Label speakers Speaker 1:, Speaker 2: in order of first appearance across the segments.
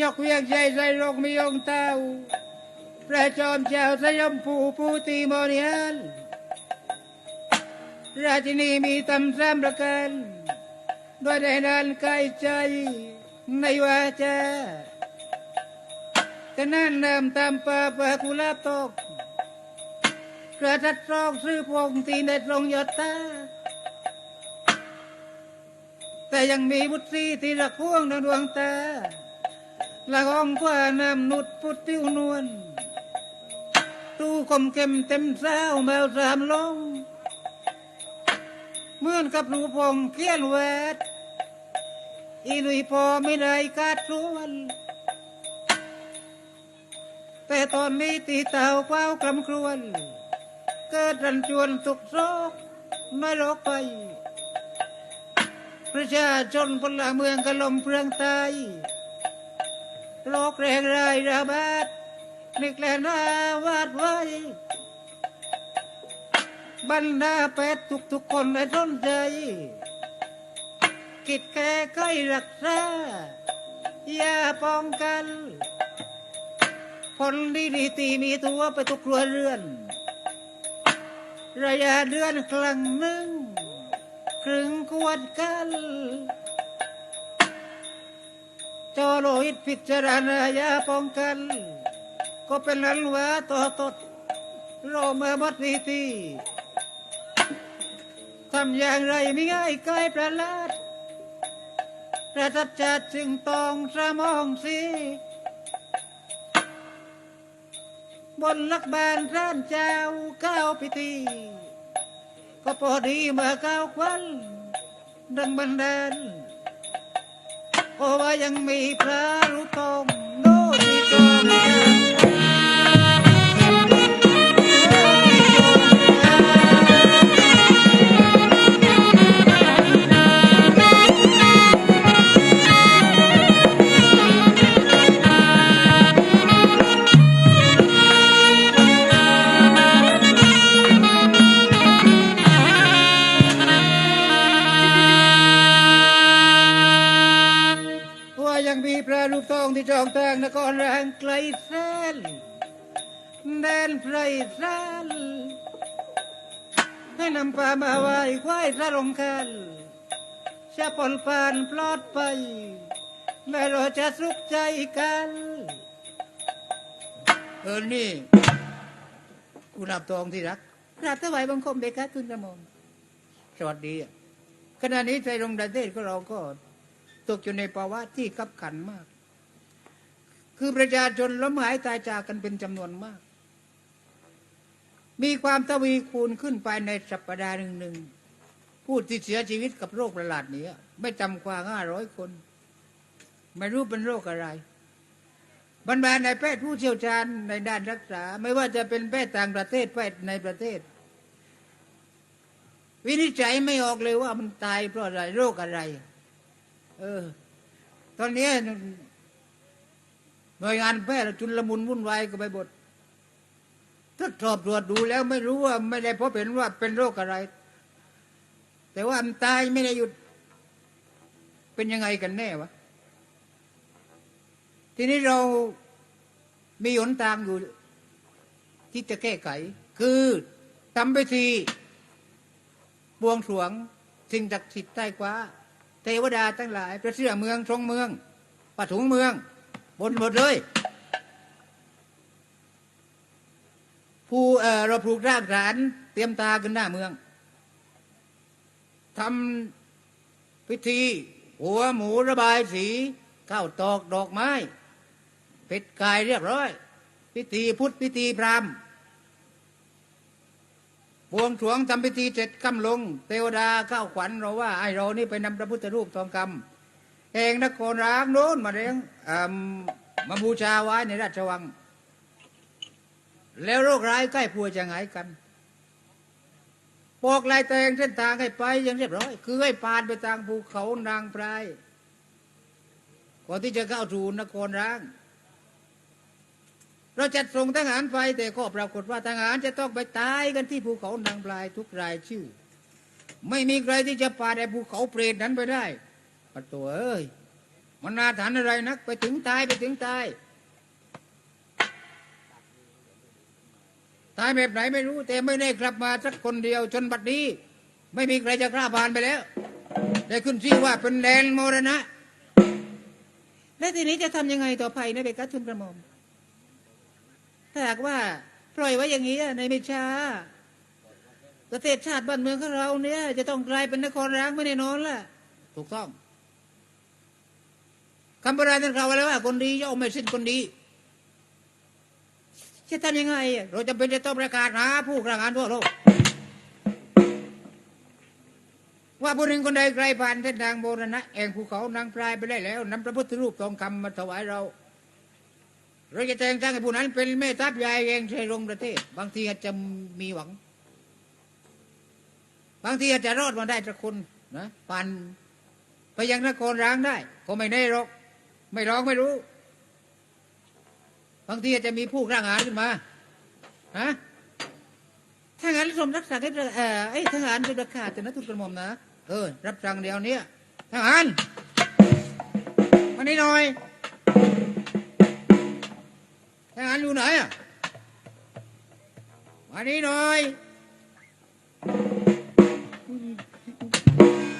Speaker 1: ยกเวียงใจใส่โลกมีองเต้าพระจอมเจ้าสยมผูผู้ตีมเนียนราชินีมีตำซ้ำประกันด้วยในนั้นกายใจในวาจาแต่นั่นเริ่มตามปาปะกุลาบตกกระทัดรองซื้อพวงตีในตรงยอดตาแต่ยังมีบุตรีที่รักพวงดวงตา ละห้องกว่านำนุดพุทธิวนวลตู้คมเข้มเต็มสาวแมวสามลงเหมือนกับรูปองเขียนแวดอีลุยพอไม่ได้กาดสวนแต่ตอนนี้ตีเต่าเฝ้ากำครวนเกิดรันจวนสุกโซกไม่โลกไป ประชาชนพลเมืองกระลมเพลืองตาย โรคแรงรายระบาดนึกแลนาวาดไว้ บรรดาแปดทุกทุกๆคนให้สนใจ กิดแก้ไขรักษายาป้องกัน คนดีดีตีมีตัวไปทุกครัวเรือน ระยะเดือนครั้งหนึ่งครึ่งขวดกัน จโลหิตพิจารณายาป้องกัน ก็เป็นลันวาต่อตดโรมาบัดนีทีทำอย่างไรไม่ง่ายกายประหลาดประทับจัดจึงต้องสมองสีบนลักบานร้านเจ้าก้าวพิธีก็พอดีเมื่อก้าวควันดังบันดาล เพราะว่ายังมีพระรู้ตรงโน้ที่จอ ระรูปทองที่จองทางนครแรงไกลแสนแดนไพรแสนให้นำปลามาไหว้ควายสะลงคันจะปลปานปลอดไปและเราจะสุขใจกัน เออนี่กุหลาบทองที่รักกราบถวายบังคมเบคะทุนกระหม่อมสวัสดีอะขณะนี้ใจรงประเทศของเราก็ตกอยู่ในภาวะที่ขับขันมาก คือประชาชนล้มหายตายจากกันเป็นจำนวนมาก มีความทวีคูณขึ้นไปในสัปดาห์หนึ่งหนึ่งผู้ที่เสียชีวิตกับโรคประหลาดนี้ไม่ต่ำกว่าห้าร้อยคน ไม่รู้เป็นโรคอะไร บรรดาในแพทย์ผู้เชี่ยวชาญในด้านรักษา ไม่ว่าจะเป็นแพทย์ต่างประเทศแพทย์ในประเทศ วินิจฉัยไม่ออกเลยว่ามันตายเพราะอะไรโรคอะไร เออ ตอนนี้ น่วยงานแพทย์จุลมุนวุ่นวายก็ไปหมดทดสอบตรวจดูแล้วไม่รู้ว่าไม่ได้พบเห็นว่าเป็นโรคอะไร แต่ว่ามันตายไม่ได้หยุด เป็นยังไงกันแน่วะ ทีนี้เรามีหนทางอยู่ ที่จะแก้ไข คือทำพิธีบวงสรวงสิ่งศักดิ์สิทธิ์ใต้ฟ้า เทวดาทั้งหลาย พระเสื้อเมืองทรงเมืองปถุงเมือง บนหมดเลยผู้เออเราปลูกรากฐาน เตรียมตากันหน้าเมืองทำพิธี หัวหมูระบายสีข้าวตอกดอกไม้เป็ดกายเรียบร้อย พิธีพุทธพิธีพราหมณ์บวงสรวงทำพิธีเสร็จกำลง เทวดาข้าวขวัญเราว่าไอเรานี่ไปนำพระพุทธรูปทองคำ เองนครร้างโน้นมาเลี้ยงมาบูชาไว้ในราชวัง แล้วโรคร้ายใกล้ป่วยจะหงายกันบอกลายแตงเส้นทางให้ไปยังเรียบร้อย คือให้ผ่านไปทางภูเขานางพรายก่อนที่จะเข้าสู่นครร้าง เราจัดส่งทหารไป แต่ก็ปรากฏว่าทหารจะต้องไปตายกันที่ภูเขานางพรายทุกรายชื่อ ไม่มีใครที่จะผ่านไอ้ภูเขาเปรตนั้นไปได้ ปะตัวเอ้ยมันนาฐานอะไรนัก ไปถึงตายไปถึงตายตายแบบไหนไม่รู้ แต่ไม่ได้กลับมาสักคนเดียวจนบัดนี้ ไม่มีใครจะกล้าผ่านไปแล้ว ได้ขึ้นชื่อว่าเป็นแดนมรณะ และทีนี้จะทำยังไงต่อไปนะเบกัสทุนกระหม่อมถ้าหากว่า ปล่อยไว้อย่างนี้ในไม่ช้าประเทศชาติบ้านเมืองของเราเนี่ย จะต้องกลายเป็นนครร้างไม่แน่นอนล่ะ ถูกต้อง คำโบราณท่านกล่าวไว้แล้วว่า คนดีย่อมไม่สิ้นคนดีจะทำยังไง เราจะเป็นจะต้องประกาศหาผู้กระงานทั่วโลกว่าผู้หนึ่งคนใดไกลผ่านเส้นทางโบราณะแห่งภูเขานางพรายไปได้แล้วนำพระพุทธรูปทองคำมาถวายเรา เราจะแต่งตั้งให้ผู้นั้นเป็นแม่ทัพใหญ่แห่งชัยรงประเทศ บางทีอาจจะมีหวัง บางทีอาจจะรอดมาได้สักคนนะผ่านไปยังนครร้างได้ ก็ไม่แน่หรอก ไม่ร้องไม่รู้ บางทีอาจจะมีผู้กล้างหาญขึ้นมาฮะถ้างั้นสมรักษาให้เออไอ้ทหารเป็นราคาแต่นะทุนกระหม่อมนะเออรับสั่งเดียวเนี้ยทหารมานี่หน่อยทหารอยู่ไหนอะมานี่หน่อย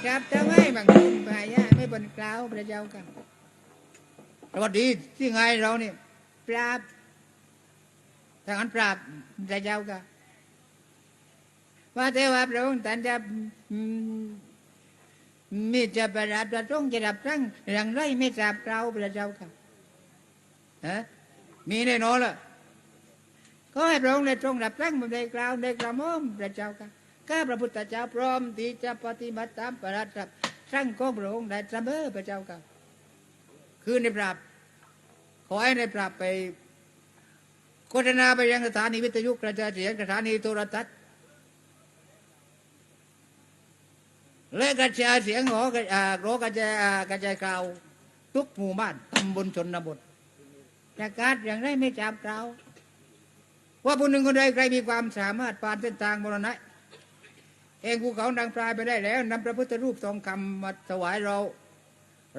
Speaker 1: ครับจะไม่บางคนไปย่าไม่บนกล่าวพระเจ้ากัน สวัสดีที่ไงเราเนี่ยปราบทหารปราบพระเจ้ากันว่าแต่ว่าพระองค์ท่านจะอืมมีจะประดับประต้องจะรับรั้งรังไรไม่ทราบเราพระเจ้าค่ะฮะมีแน่นอนล่ะก็ให้พระองค์ได้ทรงรับรั้งมันได้กล่าวได้กล่าวมอมพระเจ้าค่ะข้าพระพุทธเจ้าพร้อมที่จะปฏิบัติตามประดับรั้งของพระองค์ได้เสมอพระเจ้าค่ะ คือในปราบ ขอให้ในปราบไปโฆษณาไปยังสถานีวิทยุกระจายเสียงสถานีโทรทัศน์ และกระจายเสียงหอกระอ่าโรกระจายกระจายข่าว ทุกหมู่บ้านตำบลชนบทประกาศอย่างไรไม่จับกล่าวว่าผู้หนึ่งคนใดใครมีความสามารถผ่านเส้นทางมรณะเองภูเขาดังปลายไปได้แล้วนำพระพุทธรูปทองคำมาถวายเรา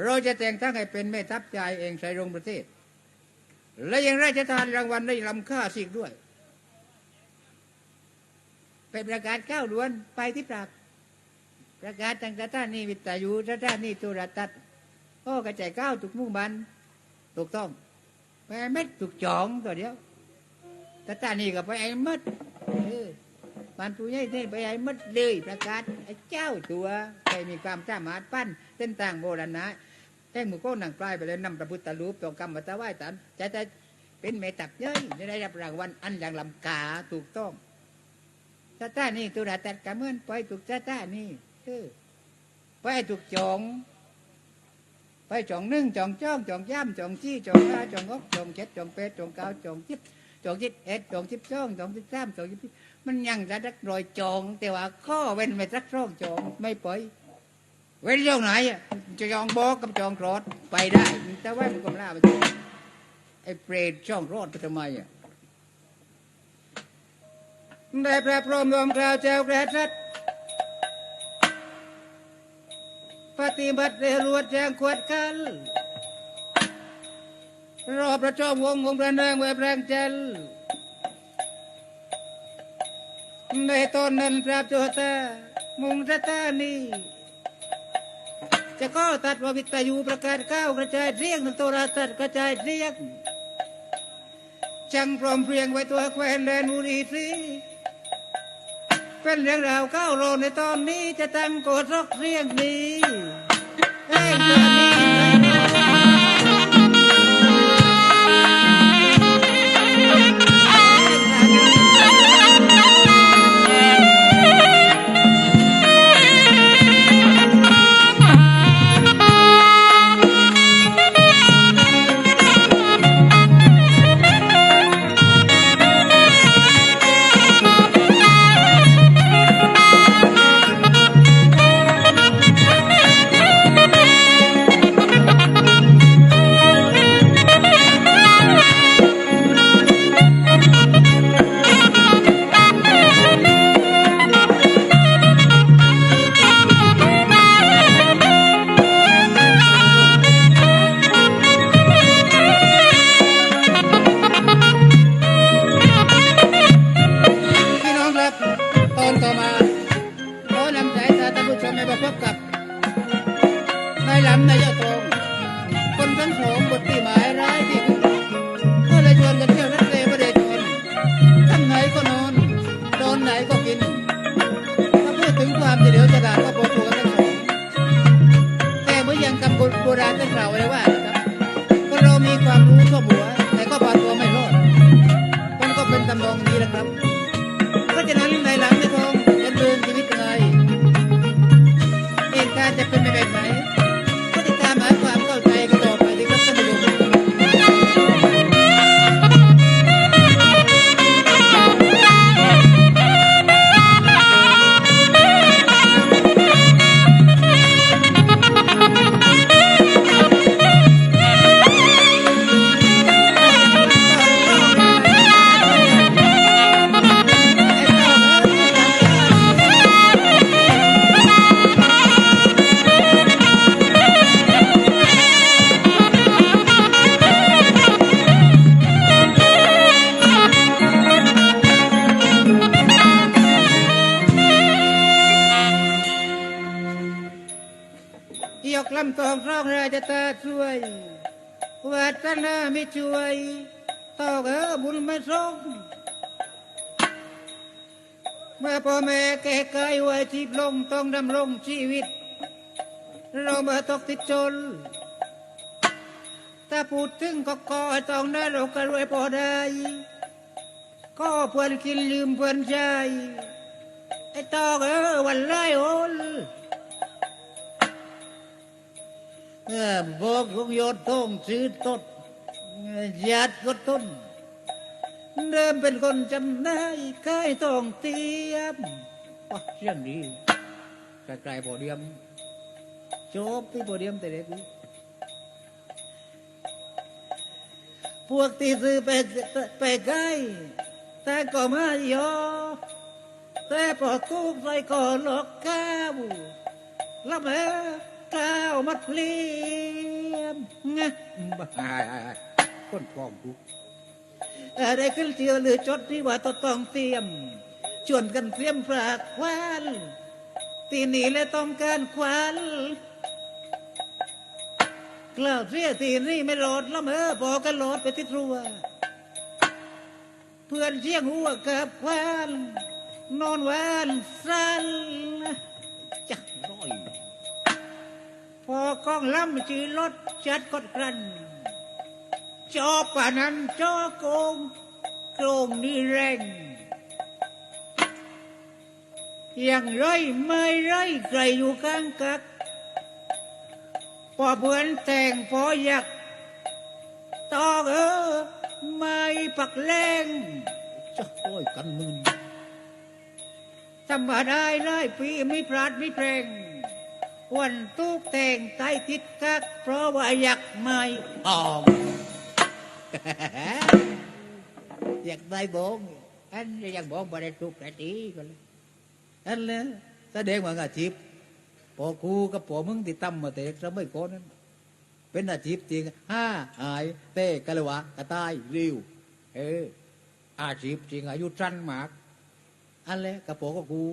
Speaker 1: เราจะแต่งตั้งให้เป็นแม่ทัพใจเองใส่รงประเทศ และยังราชทานรางวัลได้ลำค่าสิกด้วย เป็นประกาศก้าวด่วนไปที่ปราบประกาศทางสถานีวิทยุสถานีโทรทัศน์ก็กระจายก้าวถูกมุ่งบันถูกต้องไปไอ้เม็ดถูกจองตัวเดียวสถานีก็ไปไอ้เม็ดเออ บ้นผู้ใหญ่นี่ไปไอ้มดเลยประกาศไอ้เจ้าตัวใครมีความสามารถปั้นเส้นทางโบราณนะแท่งหมู่ก้หนังปลายไปเลยนำพระพุทธรูปตองกรรมมาถวายตันจะได้เป็นเมตับเย้ยได้รับรางวัลอันอย่างลำกาถูกต้องสถานีโทรทัศน์ก็เมื่อนไปถูกสถานี่เออไปถูกจองไปจองนึ่งจองจ้องจองย่ำจองจี้จองห้าจองหกจองเจ็ดจองแปดจองเก้าจองสิบจองสิบเอ็ดจองสิบสองจองสิบสามจองสิบสี่ มันยังจะรักรอยจอง แต่ว่าข้อเว้นไม่รักร่องจองไม่ปล่อยเว้นเรื่องไหนจะจองบอกกับจองรถไปได้แต่ว่ามันก็ล่าไปจองไอ้เปรตช่องรอดไปทำไมอะได้พระพรหมรวมกล่าวเจ้ากระทัดปฏิบัติเรือรวดแจงขวดกันรอบพระจ้าวงวงประนางเวบแรงเจล ในตอนนั้นพระโจตามุงสตานีจะก็ตัดว่าวิทยุประกาศก้าวกระจายเสียงโทรทัศน์กระจายเสียงจังพร้อมเพรียงไว้ตัวแควนแดนบุรีทรีเป็นเรื่องราวก้าวโลนในตอนนี้จะตั้งโกดรกเรียงนี้เอ้ยาท่านผู้ชมได้มาพบกับนายหลำนายยอดรงคนทั้งสองบทที่หมายร้ายที่ก็เลยชวนกันเที่ยวนัดเลประเดชนทั้งไหนก็นอนนอนไหนก็กินถ้าพูดถึงความจะเดี๋ยวจะด่าก็ปวดหัวทั้งสองแต่เมื่อยังกำกุลโบราณได้กล่าวไว้ว่าก็เรามีความรู้ทั่วหัว แต่ก็พาตัวไม่รอดมันก็เป็นตำนองนี้แหละครับ เพราะฉะนั้น ยกลำตองร้องราชตาช่วยวัฒนาไม่ช่วยต่อเออบุญไม่ส่งเมื่อพ่อแม่แก่กายไว้ชีพลงต้องดำรงชีวิต เราเมื่อตกติดจน ถ้าพูดถึงก็ก่อต้องได้เราก็รวยพอได้ ก็เพื่อนกินลืมเพื่อนใจไอ้ตอกเออวันไล่โอน บอกของโยนต้องซื้อต้นญาติก็ต้น เดิมเป็นคนจำได้เคยต้องเตรียมว้าเสียงดีไกลๆโพเดียมจบที่โพเดียมแต่เด็กพวกที่ซื้อไปไปใกล้แต่ก็มาโยอแต่พอทุกใส่ก็หลอกก้าวแล้วแม่ ก้าวมัดเลียมงะบ้าคนพร้อมกูอะไรขึ้นเที่ยวหรือจดที่ว่าต้องเตรียม ชวนกันเตรียมฝากควันตีนีและต้องการควันกล่าวเสียตีนี้ไม่รอดล้วเออบอกกันรอดไปที่ครัว เพื่อนเชียงหัวกับควันนอนหวานสั้น อกองล้ำจีรถจัดกดกรันจอป่านั้นจอโกงโกงนี่แรงยังไรไม่ไรใครอยู่ข้างกักพอเพื่อนแต่งพออยากตอกเออไม่ปักแรงจะโอ้ยกันมึนทำมาได้เลยปีไม่พลาดไม่เพลง วันตุกแต่งใต้ติดกักเพราะว่าอยากไม่ออกอยากได้บงอันอยากบงบ่ได้ทุกแต่ตีก็เลยอันเลยแสดงว่าอาชีพพอคูกับพอมึงที่ตั้มมาเตะสมัยก่อนนั้นเป็นอาชีพจริงห้าหายเต้กะเลวะกะตายริวเอออาชีพจริงอายุสั้นมากอันเลยกับพอก็กู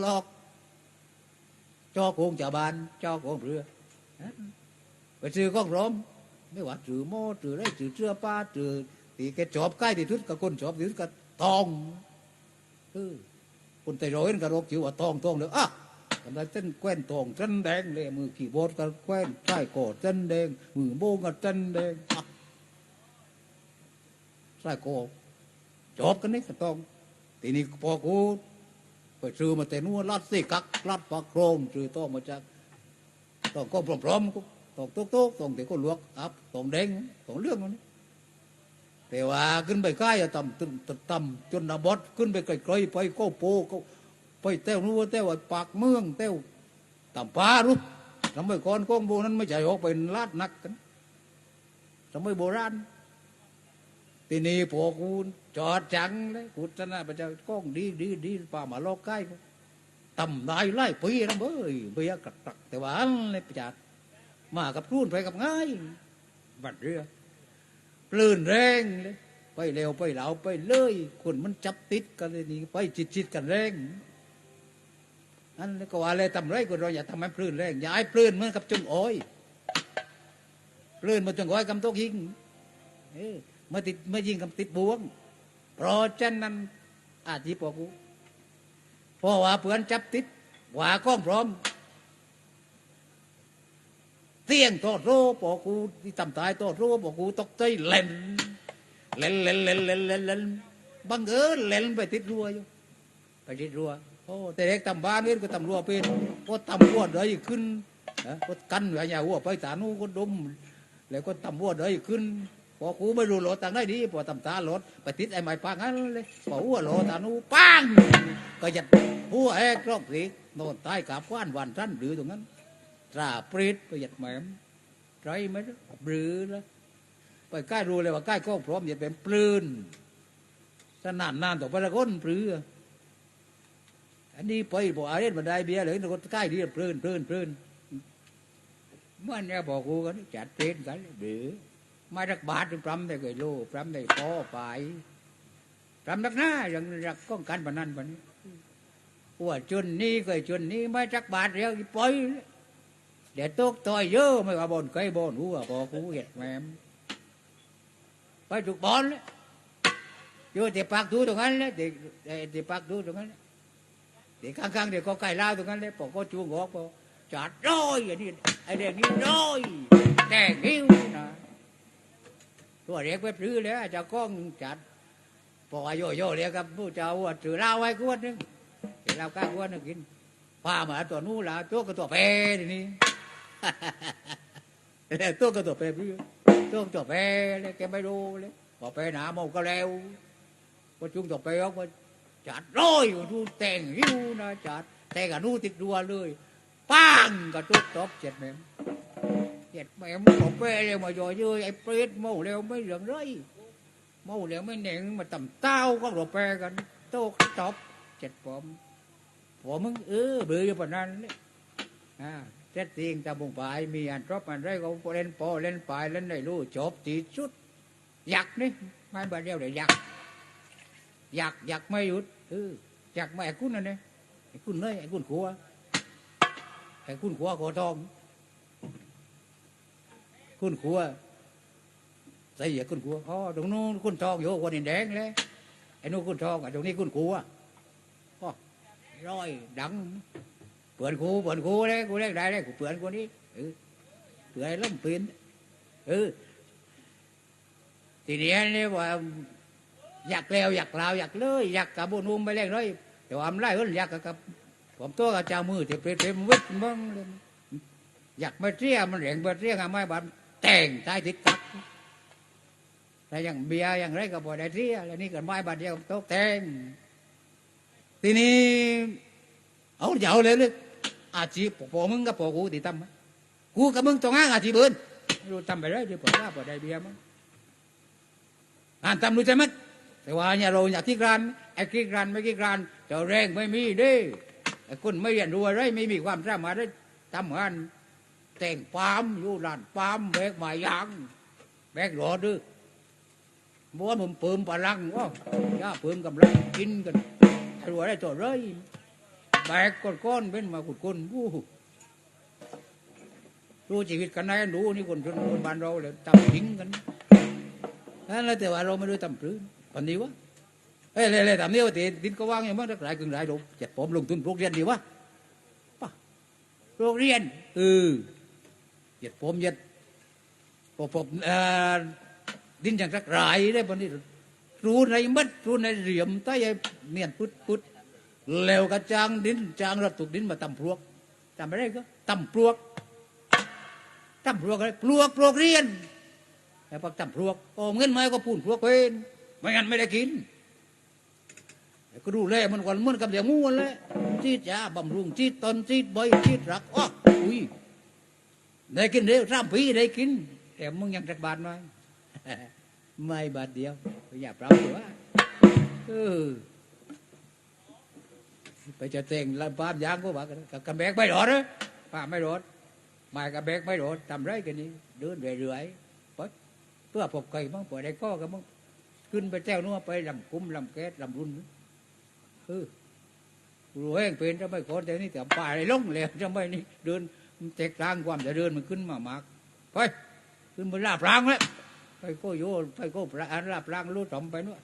Speaker 1: หลอก จอโกงชาวบ้านจอโกงเรือไปซื้อของร้อมไม่ว่าถือโม่ถือไรถือเสื้อผ้าถือตีแกจอบใกล้ที่ทุดกับคนจอบที่ทุดกับทองเออคนแต่ร้อยกับรบจิ๋วว่าทองทองเลยอะกำลังเส้นแคว้นทองเส้นแดงเลยมือขี่โบดกับแคว้นใต้กอดเส้นแดงมือโบงกับเส้นแดงใต้กอจอบกันนี่กับทองทีนี้พอกู ไปซื้อมาแต่นู้นลัดสิกักลัดปากโครงซื้อต้องมาจากต้องก็พร้อมๆก็ต้องโต๊ะๆต้องแต่ก็ลวกอับต้องแดงต้องเรื่องมันแต่ว่าขึ้นไปใกล้อะต่ำตึ้มต่ำจนนาบดขึ้นไปไกลๆไปก็โปก็ไปเต้วนู้นเต้วปากเมืองเต้วต่ำปลารู้สมัยก่อนกองโบนั้นไม่ใช่ออกเป็นลาดนักกันสมัยโบราณทีนี้พวกกู จอดจังเลยกูจะน่าไปจะกล้องดีดีดีป่ามาลอกใกล้ต่ำได้ไล่ปีนะเบ้ยเบียกักตักแต่ว่าอันเลยประจัดมากับรุ่นไปกับง่ายบัดเรือปลื่นแรงเลยไปเร็วไปเหลาไปเลย คนมันจับติดกันเลยนี่ไปจิตจิตกันแรงอันนี้ก็ว่าเลยทำไรก็เราอย่าทำให้ปลื้นแรงอย่าให้ปลื้นเหมือนกับจงโอยปลื้นมาจงโอยกำตกยิงเออมาติดมายิงกำติดบวง เพราะฉะนั้นอาจีปอกูพราะว่าเพื่อนจับติดว่าก้องพร้อม เตียงโตโร่ปอกูที่ทำตายโตโร่ปอกูตกใจเล่นเล่นเล่นเล่นเล่นเล่นเล่นบังเอิญเล่นไปติดรัวอยู่ไปติดรัวโอ้แต่เด็กทำบ้านนี่ก็ทำรัวเป็นก็ทำรัวเลยขึ้นก็กันไว้อย่าหัวไปตานูก็ดมแล้วก็ทำรัวเลยขึ้น พอกูไม่รู้โหลดต่างได้ดีพอทำตาโหลดไปติดไอ้ไม้ปังนั้นเลยพอหัวโหลดตานูปังก็ยัดหัวแอกรอกสีโน่นใต้กาบว่านวันท่านหรือตรงนั้นตราปริดไปหยัดแหมมไรไหมล่ะบรือล้วไปใกล้รู้เลยว่าใกล้ก็พร้อมอย่าเป็นปลื้นสนานนานต่อไปละคนปรืออันนี้ไปบอกอาเรนบันไดเบียร์เลยคนใกล้ดีปลื้นปลื้นปลื้นมันเนี่ยบอกกูกันจัดเต้นกันเบือ ไม่รักบาทปรำได้เคยโลปรำได้พอไปปรำรักหน้าอย่างรักก้องกันปนนั้นปนนี้ว่าจนนี้เคยจนนี้ไม่รักบาทเดียวปล่อยเดี๋ยวตกต่อยเยอะไม่ว่าบนไกลบนหัวพอกูเห็ดแมมไปถูกบอลเลยอยู่ที่ปากดูตรงนั้นเลยที่ที่ปากดูตรงนั้นเลยที่ข้างๆเดี๋ยวก็ไก่ลาวตรงนั้นเลยพอก็จูงออกพอจัดร้อยอย่างนี้ไอ้เด็กนี่ร้อยแต่งหิ้วนะ ตัวเด็กไปปลื้อแล้วจะก้องจัดพออายุโยเรียกกับผู้เจ้าว่าถือเหล้าไว้กวนนึงถือเหล้าก้ากวนนึงกินพามาตัวนู้นละตัวก็ตัวเปทีนี้แล้วตัวก็ตัวเปรี้ตัวก็ตัวเปเลยแกไม่รู้เลยพอไปหนาโมก็แล้วก็จุงตัวเปออกมาจัดร้อยดูแต่งหิวนะจัดแต่งกับนู้ติดดัวเลยปังก็ตุกตบเจ็ดแม่ เจ็ดแม่มตัวเปเลยมาย่ยเยอไอ้เปรตโม่แล้วไม่เหลืองเลยโม่แล้วไม่เหน่งมาต่ำเต้าก็ตัวเปกันโต๊ะตบเจ็ดผมผมมึงเออเบื่ออยู่ปนั้นเลยอ่าเจ็ดติงตาบุงปลายมีอันรบอันไรก็เล่นปอเล่นปลายเล่นได้รู้จบตีสุดอยากนี่ไม่บาดเดียวเลยอยากอยากอยากไม่หยุดเอออยากไม่ไอ้คุณนั่นเองไอ้คุณเลยไอ้คุณขัวไอ้คุณขัวขอทอง คุณขัวใส่เหยียคุณขัวอ๋อตรงนู้นคุณทองอยู่คนแดงเลยไอ้นู้นคุณทองอะตรงนี้คุณขัวร้อยดังเปื่อนกูเปื่อนกูเลยกูเล่นได้เลยกูเปื่อนกูนี่เออเปื่อนล้มปีนเออทีนี้นี่ว่าอยากแล้วอยากลาวอยากเลย อยากกับบุญอุ้มไปเล่นเลยแต่ว่าอำไรเอิ้อยากกับผมตัวกับเจ้ามือที่เป็นเป็นวิทย์มึงเลยอยากมาเที่ยมันเหลงมาเที่ยงไม่บัน แต่งใต้ติดตักแต่อย่างเบียร์อย่างไรก็บ่ได้เที่ยแล้วนี่ก็ไม่บันเดียวต๊ะแต่งทีนี้เอาเดี๋ยวเลยเลยอาชีพพอมึงกับพอกูติดตั้มกูกับมึงต้องหาอาชีพอื่นรู้ทำไปได้ดีพอว่าพอได้เบียร์มั้งงานทำรู้ใช่ไหมแต่ว่าเนี่ยเราอยากที่กรานไอ้ที่กรานไม่ที่กรานเจ้าแรงไม่มีเด้ไอ้คนไม่เรียนรู้อะไรไม่มีความสามารถได้ทำงาน แต่งปาล์มอยู่ร้านปาล์มแบกไม้ยางแบกหลอดดื้อบัวผมเปิมพลังว่าย่าเปิมกำลังกินกันรัวได้ตัวเลยแบกก้อนๆเป็นมาขุดคนวู้รู้ชีวิตกันไหนรู้นี่คนชนคนบ้านเราเลยทำจริงกันนั่นแหละแต่ว่าเราไม่รู้ทำปลื้มปันดีวะเอ้ยเลยๆทำนี้ว่าตีดินก็ว่างอย่างมั้งหลายกึ่งหลายลงเจ็ดผมลงทุนปลูกเรียนดีวะป่ะปลูกเรียนเออ เจ็ดผมเจ็ดผมผมเอ่อดินอย่างสักหลายได้ปนนี้รู้ในมัดรู้ในเหลี่ยมใต้เนียนพุดพุดแล้วกระจางดินจางระตุกดินมาตำพลวกจำไม่ได้ก็ตำพลวกตำพลวกอะไรพลวกพลวกเรียนแล้วพอตำพลวกโอ้เงินไม่ก็พูนพลวกเป็นไม่งั้นไม่ได้กินก็ดูแลมันก่อนมือนกับเดี๋ยวงูนั่นแหละจีดยาบำรุงจีดตนจีดใบจีดรักอ้ออุ้ย ได้กินเร็วสามปีได้กิน แต่มึงยังจักบาทไหมไม่บาทเดียวอย่าปรับตัวเออไปจะเต่งแล้วป้ามยางก็บอกกันกระแบกไม่รอดนะป้าไม่รอดม่กระแบกไม่รอดทำไรกันนี่เดินเรื่อยๆไปเพื่อพบใครบ้างปล่อยได้ก็กันบ้างขึ้นไปแจ้วนัวไปลำคุ้มลำแก๊สลำรุนเออรู้เองเป็นจะไม่ขอแต่นี่แต่ป่าอะไรลงแล้วจะไม่นี่เดิน มันแตกต่างความจะเดินมันขึ้นมามากไปขึ้นบนลาบรางแล้วไปก็โยไปก็พระอันลาบรางรู้ต่อมไปนู่น